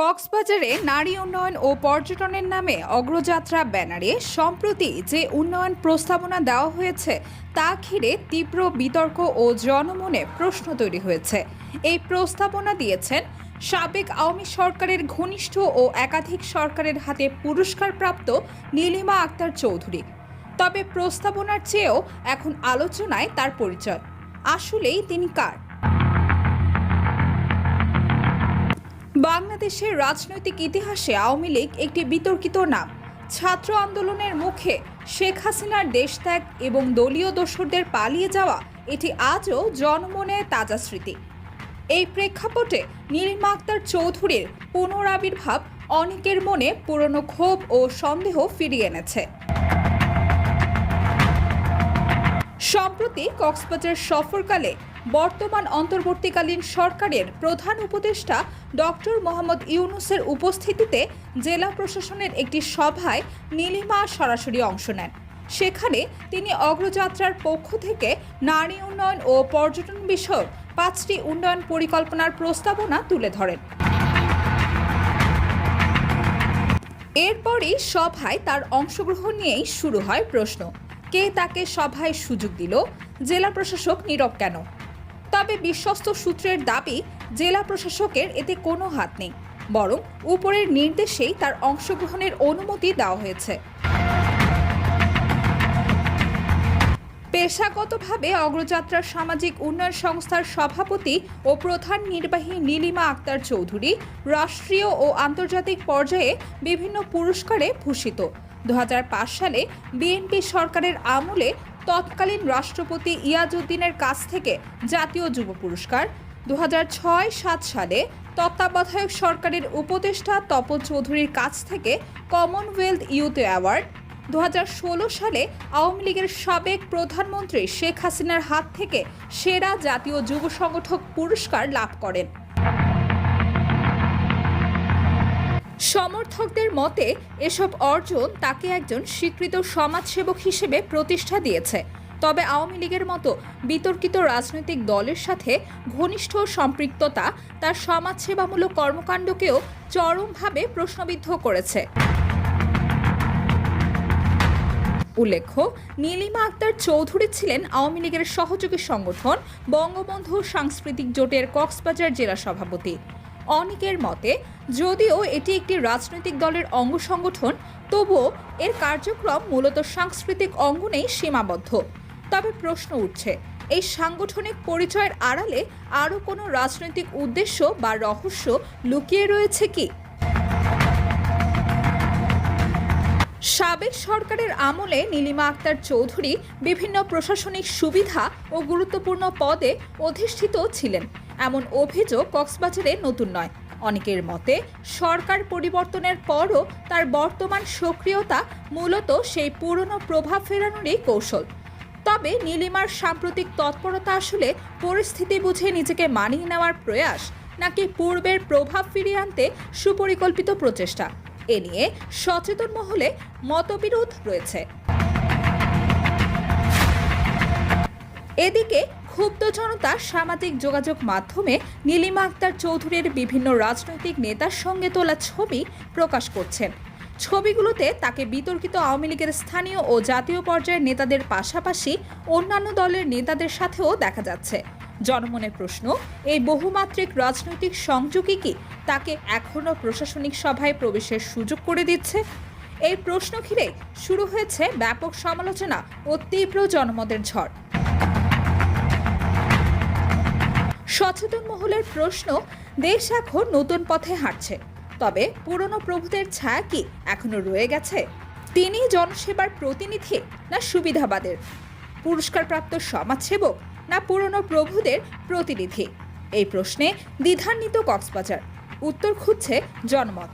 কক্সবাজারে নারী উন্নয়ন ও পর্যটনের নামে অগ্রযাত্রা ব্যানারে সম্প্রতি যে উন্নয়ন প্রস্তাবনা দেওয়া হয়েছে, তা ঘিরে তীব্র বিতর্ক ও জনমনে প্রশ্ন তৈরি হয়েছে। এই প্রস্তাবনা দিয়েছেন সাবেক আওয়ামী সরকারের ঘনিষ্ঠ ও একাধিক সরকারের হাতে পুরস্কারপ্রাপ্ত নীলিমা আক্তার চৌধুরী। তবে প্রস্তাবনার চেয়েও এখন আলোচনায় তার পরিচয়। আসলেই তিনি কার? বাংলাদেশের রাজনৈতিক ইতিহাসে আওয়ামী লীগ একটি বিতর্কিত নাম। ছাত্র আন্দোলনের মুখে শেখ হাসিনার দেশত্যাগ এবং দলীয় দোসরদের পালিয়ে যাওয়া এটি আজও জনমনে তাজা স্মৃতি। এই প্রেক্ষাপটে নীলিমা আক্তার চৌধুরীর পুনরাবির্ভাব অনেকের মনে পুরনো ক্ষোভ ও সন্দেহ ফিরিয়ে এনেছে। সম্প্রতি কক্সবাজার সফরকালে বর্তমান অন্তর্বর্তীকালীন সরকারের প্রধান উপদেষ্টা ডক্টর মোহাম্মদ ইউনুসের উপস্থিতিতে জেলা প্রশাসনের একটি সভায় নীলিমা সরাসরি অংশ নেন। সেখানে তিনি অগ্রযাত্রার পক্ষ থেকে নারী উন্নয়ন ও পর্যটন বিষয়ক পাঁচটি উন্নয়ন পরিকল্পনার প্রস্তাবনা তুলে ধরেন। এরপরই সভায় তার অংশগ্রহণ নিয়েই শুরু হয় প্রশ্ন। কে তাকে সভায় সুযোগ দিল? জেলা প্রশাসক নীরব কেন? তবে বিশ্বস্ত সূত্রের দাবি, জেলা প্রশাসকের এতে কোনো হাত নেই, বরং উপরের নির্দেশেই তার অংশগ্রহণের অনুমতি দেওয়া হয়েছে। পেশাগতভাবে অগ্রযাত্রার সামাজিক উন্নয়ন সংস্থার সভাপতি ও প্রধান নির্বাহী নীলিমা আক্তার চৌধুরী রাষ্ট্রীয় ও আন্তর্জাতিক পর্যায়ে বিভিন্ন পুরস্কারে ভূষিত। দু হাজার পাঁচ সালে বিএনপি সরকারের আমলে তৎকালীন রাষ্ট্রপতি ইয়াজউদ্দিনের কাছ থেকে জাতীয় যুব পুরস্কার। দু ছয় সাত সালে তত্ত্বাবধায়ক সরকারের উপদেষ্টা তপন চৌধুরীর কাছ থেকে কমনওয়েলথ ইউথ অ্যাওয়ার্ড। দু হাজার ষোলো সালে আওয়ামী লীগের সাবেক প্রধানমন্ত্রী শেখ হাসিনার হাত থেকে সেরা জাতীয় যুব সংগঠক পুরস্কার লাভ করেন। সমর্থকদের মতে, এসব অর্জন তাকে একজন স্বীকৃত সমাজসেবক হিসেবে প্রতিষ্ঠা দিয়েছে। তবে আওয়ামী লীগের মতো বিতর্কিত রাজনৈতিক দলের সাথে ঘনিষ্ঠ সম্পৃক্ততা তার সমাজসেবামূলক কর্মকাণ্ডকেও চরমভাবে প্রশ্নবিদ্ধ করেছে। উল্লেখ্য, নীলিমা আক্তার চৌধুরী ছিলেন আওয়ামী লীগের সহযোগী সংগঠন বঙ্গবন্ধু সাংস্কৃতিক জোটের কক্সবাজার জেলা সভাপতি। অনেকের মতে, যদিও এটি একটি রাজনৈতিক দলের অঙ্গ সংগঠন, তবুও এর কার্যক্রম মূলত সাংস্কৃতিক অঙ্গনেই সীমাবদ্ধ। তবে প্রশ্ন উঠছে, এই সাংগঠনিক পরিচয়ের আড়ালে আরও কোনো রাজনৈতিক উদ্দেশ্য বা রহস্য লুকিয়ে রয়েছে কি? সাবেক সরকারের আমলে নীলিমা আক্তার চৌধুরী বিভিন্ন প্রশাসনিক সুবিধা ও গুরুত্বপূর্ণ পদে অধিষ্ঠিত ছিলেন। এমন অভিযোগ কক্সবাজারে নতুন নয়। অনেকের মতে, সরকার পরিবর্তনের পরও তার বর্তমান সক্রিয়তা মূলত সেই পুরনো প্রভাব ফেরানোরই কৌশল। তবে নীলিমার সাম্প্রতিক তৎপরতা আসলে পরিস্থিতি বুঝে নিজেকে মানিয়ে নেওয়ার প্রয়াস, নাকি পূর্বের প্রভাব ফিরিয়ে আনতে সুপরিকল্পিত প্রচেষ্টা? এ নিয়ে সচেতন মহলে মতবিরোধ রয়েছে। এদিকে ক্ষুব্ধ জনতা সামাজিক যোগাযোগ মাধ্যমে নীলিমা আক্তার চৌধুরীর বিভিন্ন রাজনৈতিক নেতার সঙ্গে তোলা ছবি প্রকাশ করছেন। ছবিগুলোতে তাকে বিতর্কিত আওয়ামী লীগের স্থানীয় ও জাতীয় পর্যায়ের নেতাদের পাশাপাশি অন্যান্য দলের নেতাদের সাথেও দেখা যাচ্ছে। জনমনে প্রশ্ন, এই বহুমাত্রিক রাজনৈতিক সংযোগই কি তাকে এখনও প্রশাসনিক সভায় প্রবেশের সুযোগ করে দিচ্ছে? এই প্রশ্ন ঘিরে শুরু হয়েছে ব্যাপক সমালোচনা ও তীব্র জনমতের ঝড়। সচেতন মহলের প্রশ্ন, দেশ এখন নতুন পথে হাঁটছে, তবে পুরনো প্রভুদের ছায়া কি এখনও রয়ে গেছে? তিনি জনসেবার প্রতিনিধি না সুবিধাবাদের? পুরস্কারপ্রাপ্ত সমাজসেবক না পুরনো প্রভুদের প্রতিনিধি? এই প্রশ্নে দ্বিধান্বিত কক্সবাজার। উত্তর খুঁজছে জনমত।